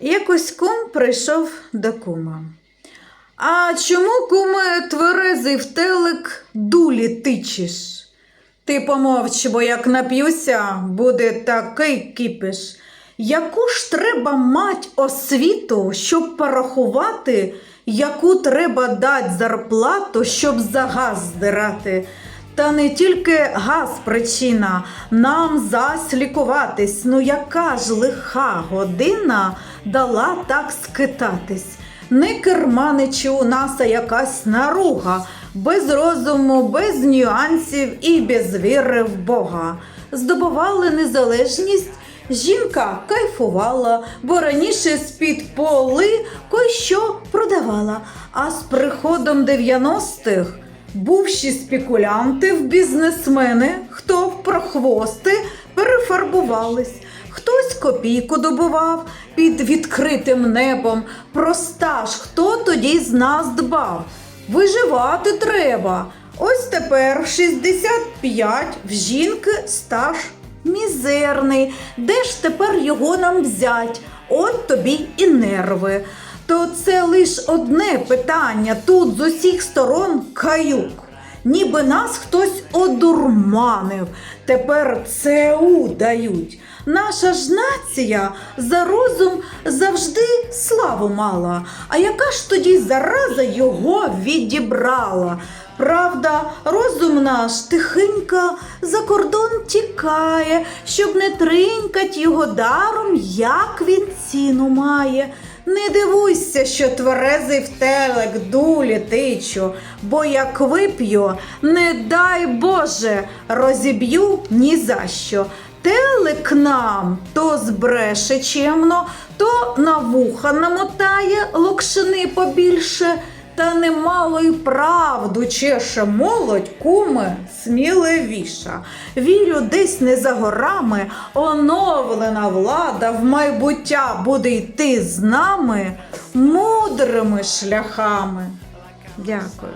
Якось кум прийшов до кума. А чому, куме, тверезий в телек дулі тичеш? Ти помовч, бо як нап'юся, буде такий кипиш. Яку ж треба мать освіту, щоб порахувати, яку треба дать зарплату, щоб за газ здирати? Та не тільки газ причина, нам зась лікуватись. Ну яка ж лиха година дала так скитатись? Не керманичі у нас, а якась наруга, без розуму, без нюансів і без віри в Бога. Здобували незалежність. Жінка кайфувала, бо раніше з-під поли кой-що продавала. А з приходом 90-х бувші спекулянти в бізнесмени, хто в прохвости, перефарбувались. Хтось копійку добував під відкритим небом. Про стаж хто тоді з нас дбав? Виживати треба. Ось тепер в 65 в жінки стаж мізерний. Де ж тепер його нам взять? От тобі і нерви. То це лиш одне питання. Тут з усіх сторон каюк. Ніби нас хтось одурманив. Тепер ЦУ дають. Наша ж нація за розум завжди славу мала. А яка ж тоді зараза його відібрала? Правда, розум наш тихенько за кордон тікає, щоб не тринькать його даром, як він ціну має. Не дивуйся, що тверезий телек дулі тичу, бо як вип'ю, не дай Боже, розіб'ю ні за що. Телек нам то збреше чемно, то на вуха намотає локшини побільше. Та немало й правду чеше молодь, куми, сміливіша. Вірю, десь не за горами оновлена влада в майбуття буде йти з нами мудрими шляхами. Дякую.